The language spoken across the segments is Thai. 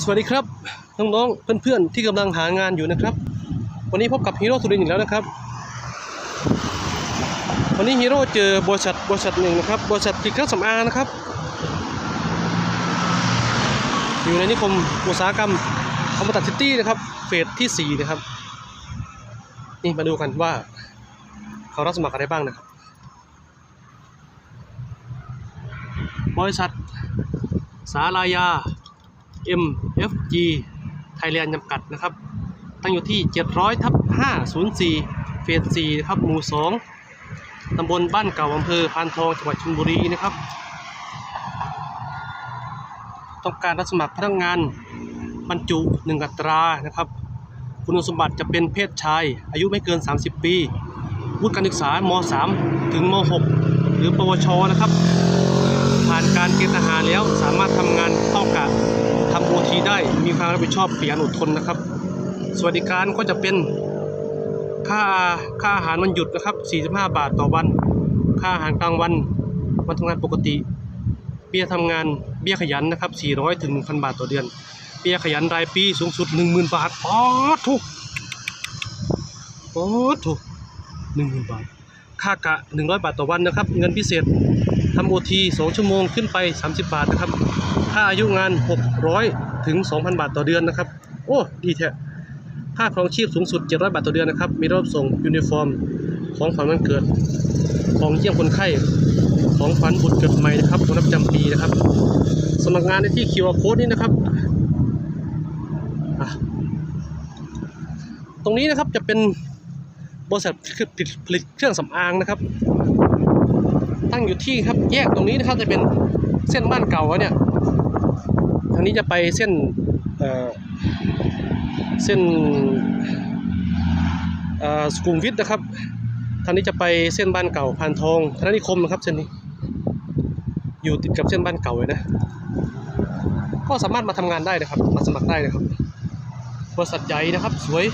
สวัสดีครับน้องๆเพื่อนๆที่กำลังหางานอยู่นะครับ วันนี้พบกับฮีโร่สุรินทร์อีกแล้วนะครับ วันนี้ฮีโร่เจอบริษัทบริษัทหนึ่งนะครับบริษัทผลิตเครื่องสำอางนะครับ อยู่ในนิคมอุตสาหกรรมคอมพิวเตอร์ซิตี้นะครับเฟสที่ 4 นะครับ นี่มาดูกันว่า เขารับสมัครอะไรบ้างนะครับ บริษัทสาลายา MFG Thailand จำกัดนะครับ ตั้งอยู่ที่ 700ทับ504 เฟส4นะครับ หมู่ 2ตำบลบ้านเก่าอำเภอพานทองจังหวัดชลบุรีนะครับ ต้องการรับสมัครพนักงานบรรจุหนึ่งอัตรานะครับ คุณสมบัติจะเป็นเพศชาย อายุไม่เกิน 30 ปีวุฒิการศึกษาม3ถึงม6หรือปวชนะครับ ผ่านการเกณฑ์ทหารแล้วสามารถทำงานเข้ากะทำโอที ได้มีความรับผิดชอบขยันอดทนนะครับ สวัสดิการก็จะเป็นค่าค่าอาหารวันหยุดนะครับ 45 บาทต่อวัน ค่าอาหารกลางวัน วันทำงานปกติ เบี้ยทำงานเบี้ยขยันนะครับ 400ถึง1,000 บาทต่อเดือน เบี้ยขยันรายปีสูงสุด 10,000 บาทปอดทุกปอดทุก10,000บาท ค่ากะ100บาทต่อวันนะครับ เงินพิเศษทำโอที2ชั่วโมงขึ้นไป30บาทนะครับ ค่าอายุงาน600 ถึง 2,000 บาทต่อเดือนนะครับ โอ้ดีแท้ค่าครองชีพสูงสุด 700 บาทต่อเดือนนะครับ มีรอบส่งยูนิฟอร์ม ของขวัญวันเกิด ของเยี่ยมคนไข้ ของขวัญบุตรเกิดใหม่นะครับของรับจำปีนะครับ สมัครงานในที่คิวอาร์โค้ดนี้นะครับ ตรงนี้นะครับจะเป็นบริษัทผลิตเครื่องสำอางนะครับ ตั้งอยู่ที่ครับแยกตรงนี้นะครับจะเป็นเส้นบ้านเก่าเนี่ย ทางนี้จะไปเส้นเส้นสุขุมวิทนะครับทางนี้จะไปเส้นบ้านเก่าพานทองธนนิคมนะครับเส้นนี้ อยู่ติดกับเส้นบ้านเก่าเลยนะ ก็สามารถมาทำงานได้นะครับ มาสมัครได้นะครับบริษัทใหญ่นะครับสวย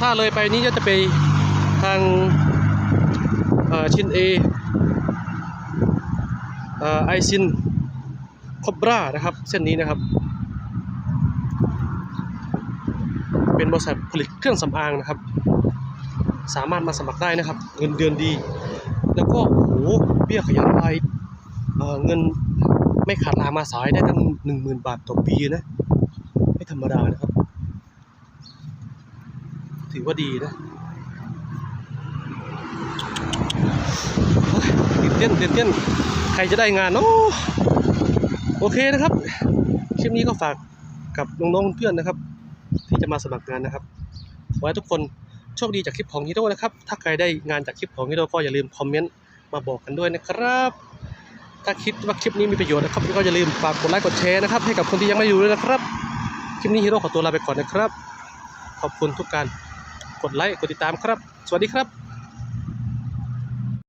ถ้าเลยไปนี้ก็จะไปทางเอ่อชินเอไอซิน คอบรานะครับ เส้นนี้นะครับ เป็นบริษัทผลิตเครื่องสำอางนะครับ สามารถมาสมัครได้นะครับ เงินเดือนดี แล้วก็โอ้โหเบี้ยขยันรายเเงินไม่ขาดลามาสายได้ตั้งหนึ่งหมื่นบาทต่อปีนะ ไม่ธรรมดานะครับ ถือว่าดีนะตื่นเต้นตื่นเต้นใครจะได้งานเนาะ โอเคนะครับ คลิปนี้ก็ฝากกับน้องๆเพื่อนนะครับ ที่จะมาสมัครงานนะครับขอให้ทุกคนโชคดีจากคลิปของฮีโร่นะครับ ถ้าใครได้งานจากคลิปของฮีโร่ก็อย่าลืมคอมเมนต์มาบอกกันด้วยนะครับ ถ้าคิดว่าคลิปนี้มีประโยชน์นะครับก็อย่าลืมฝากกดไลค์กดแชร์นะครับให้กับคนที่ยังไม่ดูด้วยนะครับ คลิปนี้ฮีโร่ขอตัวลาไปก่อนนะครับ ขอบคุณทุกการกดไลค์กดติดตามครับ สวัสดีครับ